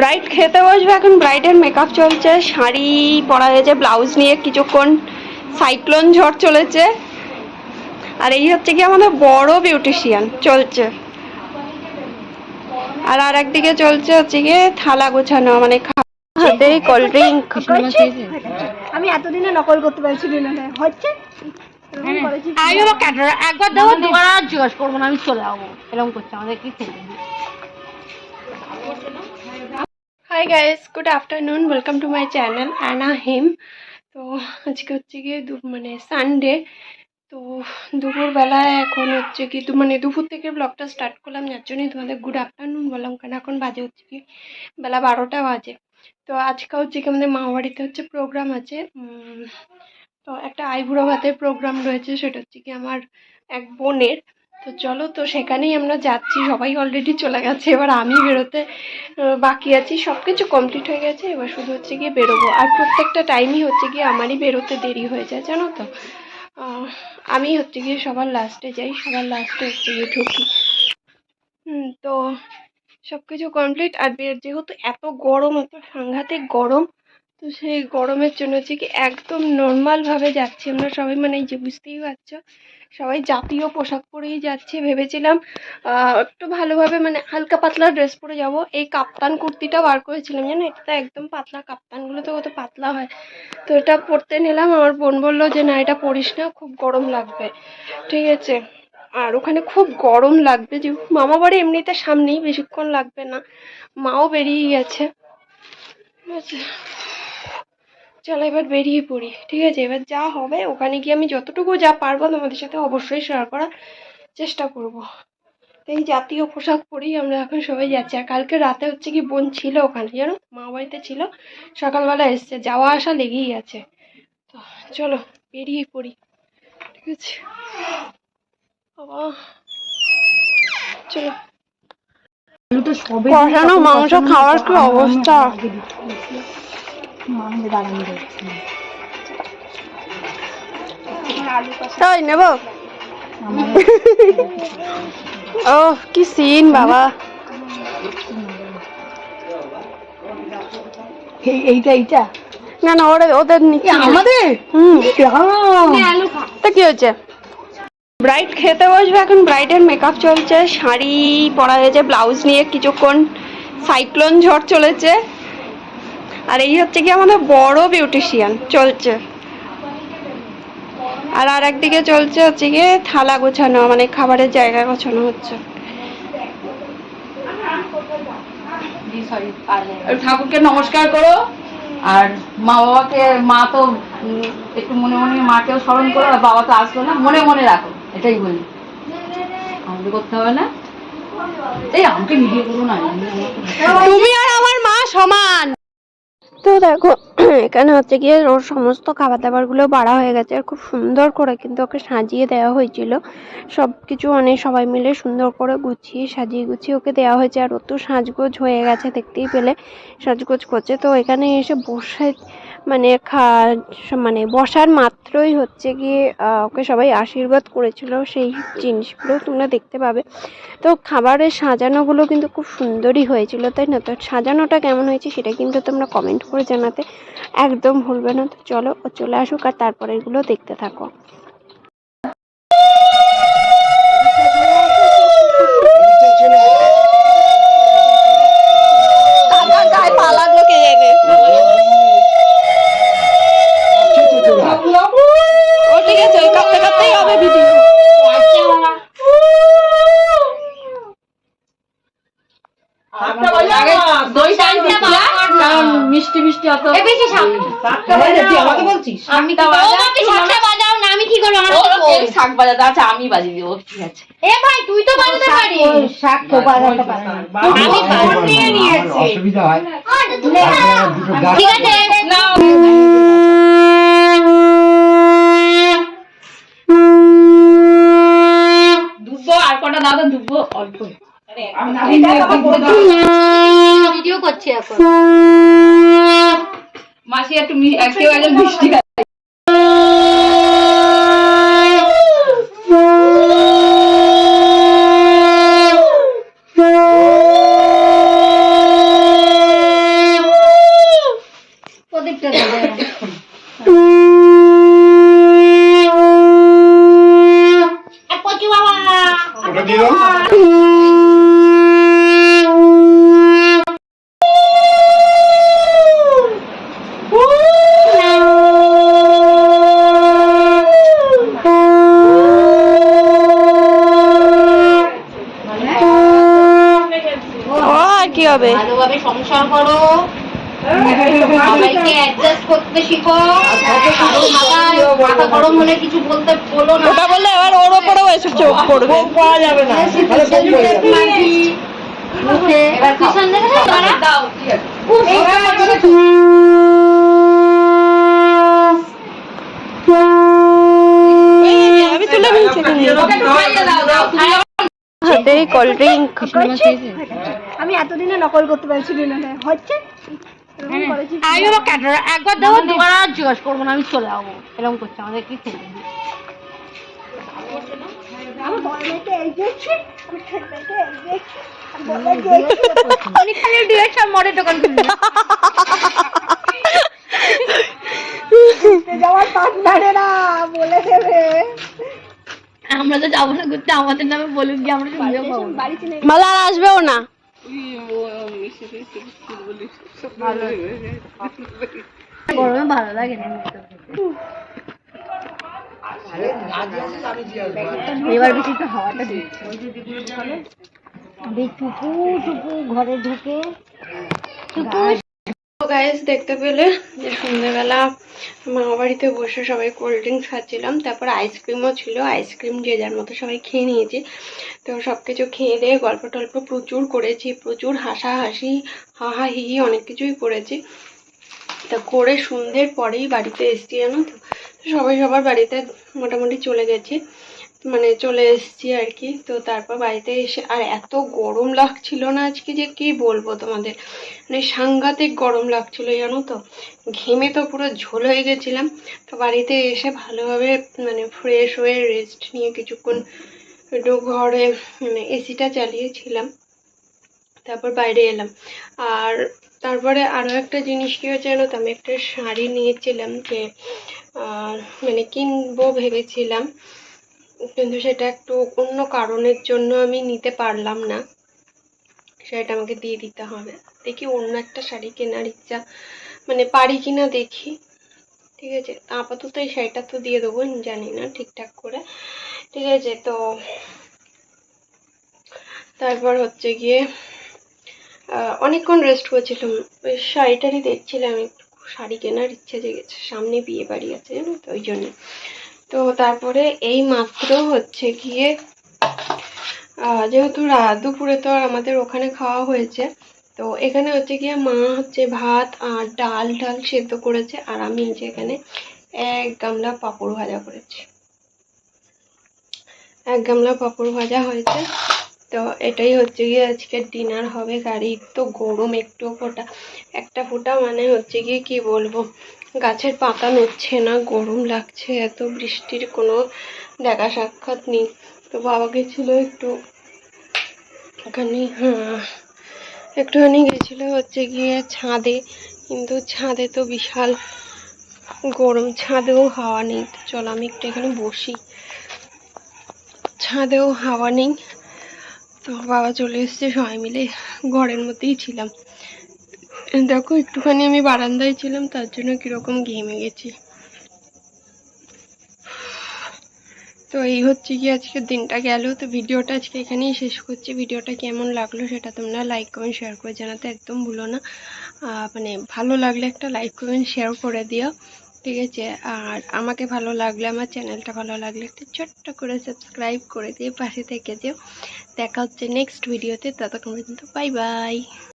Bride খেতে বসবে এখন ব্রাইডের মেকআপ চলছে শাড়ি পরা হয়েছে ব্লাউজ নিয়ে কিছুক্ষণ সাইক্লোন ঝড় চলেছে। আর এই হচ্ছে কি আমাদের বড় বিউটিশিয়ান চলছে। আর আর একদিকে চলছে হচ্ছে গিয়ে থালা গোছানো মানে হাতে কোল্ড ড্রিঙ্ক আমি এতদিনে নকল করতে পারছি না হচ্ছে? আমি হলো ক্যাটারার একবার দেবো দুবার জিজ্ঞেস করব না আমি চলে যাব। এরকম করছে আমাদের কি খেতে? Hi guys good afternoon welcome to my channel Anna হিম তো আজকে হচ্ছে গিয়ে মানে সানডে তো দুপুরবেলায় এখন হচ্ছে কি মানে দুপুর থেকে ব্লগটা স্টার্ট করলাম, যার জন্যই তোমাদের গুড আফটারনুন বললাম, কারণ এখন বাজে হচ্ছে কি বেলা বারোটা বাজে। তো আজকে হচ্ছে কি আমাদের মামা বাড়িতে হচ্ছে প্রোগ্রাম আছে তো একটা আইবুড়ো ভাতের প্রোগ্রাম রয়েছে, সেটা হচ্ছে কি আমার এক বোনের। তো চলো, তো সেখানেই আমরা যাচ্ছি। সবাই অলরেডি চলে গেছে। এবার আমি বেরোতে বাকি আছি। সব কিছু কমপ্লিট হয়ে গেছে। এবার শুধু হচ্ছে গিয়ে বেরোবো। আর প্রত্যেকটা টাইমই হচ্ছে গিয়ে আমারই বেরোতে দেরি হয়ে যায়, জানো তো? আমি হচ্ছে গিয়ে সবার লাস্টে যাই। সবার লাস্টে হচ্ছে গিয়ে ঢুকি। তো সব কিছু কমপ্লিট আর যেহেতু এত গরম, এত সাংঘাতিক গরম, তো সেই গরমের জন্য হচ্ছে কি একদম নর্মালভাবে যাচ্ছি আমরা সবাই। মানে যে বুঝতেই পারছ। সবাই জাতীয় পোশাক পরেই যাচ্ছে, ভেবেছিলাম একটু ভালোভাবে মানে হালকা পাতলা ড্রেস পরে যাব। এই কাপ্তান কুর্তিটা বার করেছিলাম, জানো? এটা তো একদম পাতলা কাপ্তানগুলো তো কত পাতলা হয়। তো এটা পরতে নিলাম, আমার বোন বলল যে, না, এটা পরিস না, খুব গরম লাগবে। ঠিক আছে। আর ওখানে খুব গরম লাগবে, যে মামা বাড়ি এমনিতে সামনেই, বেশিক্ষণ লাগবে না। মাও বেরিয়ে গেছে। ঠিক আছে। চলো এবার বেরিয়ে পড়ি ঠিক আছে? এবার যা হবে ওখানে গিয়ে আমি যতটুকু যা পারব তোমাদের সাথে অবশ্যই শেয়ার করার চেষ্টা করব। এই জাতীয় পোশাক পরেই আমরা এখন সবাই যাচ্ছি। আর কালকে রাতে হচ্ছে কি বোন ছিল ওখানে জানো? মা বাড়িতে ছিল সকালবেলা এসছে যাওয়া আসা লেগেই আছে। তো চলো বেরিয়ে পড়ি ঠিক আছে? বাবা চলো। কষানো মাংস খাওয়ার কি অবস্থা? তাই নেব। ও কি সিন বাবা। এইটা এইটা? না না ওরা ওদের আমাদের? তা কি হয়েছে? ব্রাইড খেতে বসবে এখন ব্রাইডের মেকআপ চলছে শাড়ি পরা হয়েছে ব্লাউজ নিয়ে কিছুক্ষণ সাইক্লোন ঝড় চলেছে। আর এই হচ্ছে কি আমাদের বড় বিউটিশিয়ান চলছে। আর আর একদিকে চলছে হচ্ছে গিয়ে থালা গোছানো মানে খাবারের জায়গা গোছানো হচ্ছে। ঠাকুরকে নমস্কার করো। আর মা বাবাকে মা তো একটু মনে মনে মাকেও স্মরণ করো আর বাবা তো আসলো না মনে মনে রাখো এটাই বলি। আমাদের করতে হবে না? এই আমাকে ভিডিও করো না তুমি আর আমার মা সমান। তো দেখো, এখানে হচ্ছে গিয়ে ওর সমস্ত খাবার দাবারগুলো বাড়া হয়ে গেছে, আর খুব সুন্দর করে কিন্তু ওকে সাজিয়ে দেওয়া হয়েছিল। সব কিছু মানে সবাই মিলে সুন্দর করে গুছিয়ে সাজিয়ে গুছিয়ে ওকে দেওয়া হয়েছে, আর ও তো সাজগোজ হয়ে গেছে দেখতেই পেলে, সাজগোজ করছে। তো এখানে এসে বসে মানে খা মানে বসার মাত্রই হচ্ছে গিয়ে ওকে সবাই আশীর্বাদ করেছিল সেই জিনিসগুলো তোমরা দেখতে পাবে। তো খাবারের সাজানোগুলো কিন্তু খুব সুন্দরই হয়েছিল, তাই না? তো সাজানোটা কেমন হয়েছে সেটা কিন্তু তোমরা কমেন্ট করে জানাতে একদম ভুলবে না। তো চলো চলে আসুক আর তারপরে এগুলো দেখতে থাকো। ঠিক আছে ওই কাঁপতে কাঁপতেই হবে ভিডিও দই টানতে কারণ মিষ্টি মিষ্টি অত। আমাকে বলছিস? আমি বাজাও না আমি কি করব? শাক বাজাতে আছে আমি বাজিয়ে দিব ঠিক আছে। এ ভাই তুই তো বাজাতে পারিস। শাক তো বাজাতে পারে আমি ফোন নিয়েছি। অসুবিধা হয়। আপনারা দুটো গাছ ঠিক আছে। নাও দাদা ডুবো অল্প। ভিডিও করছি এখন। মাসি একটু কেউ একজন বৃষ্টি প্রদীপটা হবে ভালোভাবে সংসার করো। সবাইকে অ্যাডজাস্ট করতে শিখো। মাথায় গরম হলে কিছু বলতে বলো না। ওটা বললে আবার ওর ওপরেও এসে চোখ পড়বে। পাওয়া যাবে না। এবার দেখে দাও ঠিক আছে আমি তুলে ফেলছি ওকে একটু খাইয়ে দাও দাও খাইয়ে হাতে কোল্ড ড্রিঙ্ক আমি এতদিনে নকল করতে না হচ্ছে? আমি বাবা কাটার একবার দেবো দুবার আর জিজ্ঞাসা করব না আমি চলে যাব। এরকম করছে আমাদের কি আমি দেখছি আমি ছোট মেয়েকে এই দেখছি আমি বড় দেখছি উনি খালি ডিরেকশন মরে দোকান খুলবে যাওয়ার পার্টনারেরা বলে দেবে আমরা তো যাব না ঘুরতে আমাদের নামে বলুন কি আমরা সুবিধা পাবো মালা আর আসবেও না। গরমে ভালো লাগে না এবার বেশি তো হাওয়াটা দিচ্ছে টুকু টুকু ঘরে ঢুকে। গাইস দেখতে পেলে যে সন্ধ্যেবেলা মামা বাড়িতে বসে সবাই কোল্ড ড্রিঙ্কস খাচ্ছিলাম, তারপর আইসক্রিমও ছিল আইসক্রিম যে যার মতো সবাই খেয়ে নিয়েছি। তো সব কিছু খেয়ে দিয়ে গল্প টল্প প্রচুর করেছি, প্রচুর হাসাহাসি হাহা হি হি অনেক কিছুই করেছি। তা করে সন্ধ্যের পরেই বাড়িতে এসছি জানো তো সবাই সবার বাড়িতে মোটামুটি চলে গেছি। মানে চলে এসেছি আর কি। তো তারপর বাড়িতে এসে, আর এত গরম লাগছিল না আজকে যে কি বলব তোমাদের? মানে সাংঘাতিক গরম লাগছিল, জানো তো? ঘেমে তো পুরো ঝোল হয়ে গেছিলাম। তো বাড়িতে এসে ভালোভাবে মানে ফ্রেশ হয়ে রেস্ট নিয়ে কিছুক্ষণ একটু ঘরে মানে এসিটা চালিয়েছিলাম। তারপর বাইরে এলাম। আর তারপরে আরও একটা জিনিস কী হয়েছে জানো তো? আমি একটা শাড়ি নিয়েছিলাম যে মানে কিনবো ভেবেছিলাম। কিন্তু সেটা একটু অন্য কারণের জন্য আমি নিতে পারলাম না। সেটা আমাকে দিয়ে দিতে হবে। দেখি অন্য একটা শাড়ি কেনার ইচ্ছা মানে পারি কিনা দেখি। ঠিক আছে, আপাতত এই শাড়িটা তো দিয়ে দেবো জানি না ঠিকঠাক করে। ঠিক আছে, তো তারপর হচ্ছে গিয়ে অনেকক্ষণ রেস্ট করছিলাম ওই শাড়িটারই দেখছিলাম, একটু শাড়ি কেনার ইচ্ছে জেগেছে। সামনে বিয়ে বাড়ি আছে, জানো তো, ওই জন্য। তো তারপরে এই মাত্র হচ্ছে গিয়ে যেহেতু দুপুরে তো আর আমাদের ওখানে খাওয়া হয়েছে, তো এখানে হচ্ছে গিয়ে মা হচ্ছে ভাত আর ডাল ডাল সেদ্ধ করেছে আর আমি যে এখানে এক গামলা পাঁপড় ভাজা করেছি। এক গামলা পাঁপড় ভাজা হয়েছে, তো এটাই হচ্ছে গিয়ে আজকে ডিনার হবে। গাড়ির তো গরম একটু ফোটা, একটা ফোঁটা মানে হচ্ছে গিয়ে কি বলব? গাছের পাতা নড়ছে না, গরম লাগছে, এত বৃষ্টির কোনো দেখা সাক্ষাৎ নেই। তো বাবা গেছিল একটু ওখানে হ্যাঁ একটুখানি গেছিল হচ্ছে গিয়ে ছাদে, কিন্তু ছাদে তো বিশাল গরম, ছাদেও হাওয়া নেই। তো চলো আমি একটু এখানে বসি। ছাদেও হাওয়া নেই। তো বাবা চলে এসছে, সবাই মিলে ঘরের মধ্যেই ছিলাম। দেখো, একটুখানি আমি বারান্দায় ছিলাম, তার জন্য কীরকম ঘেমে গেছি। তো এই হচ্ছে কি আজকের দিনটা গেল, তো ভিডিওটা আজকে এখানেই শেষ করছি। ভিডিওটা কেমন লাগল সেটা তোমরা লাইক কমেন্ট শেয়ার করে জানাতে একদম ভুলো না। মানে ভালো লাগলে একটা লাইক কমেন্ট শেয়ার করে দিও, ঠিক আছে? আর আমাকে ভালো লাগলে, আমার চ্যানেলটা ভালো লাগলে একটা ছোট্ট করে সাবস্ক্রাইব করে দিয়ে পাশে থেকে যেও। দেখা হচ্ছে নেক্সট ভিডিওতে ততক্ষণ পর্যন্ত বাই বাই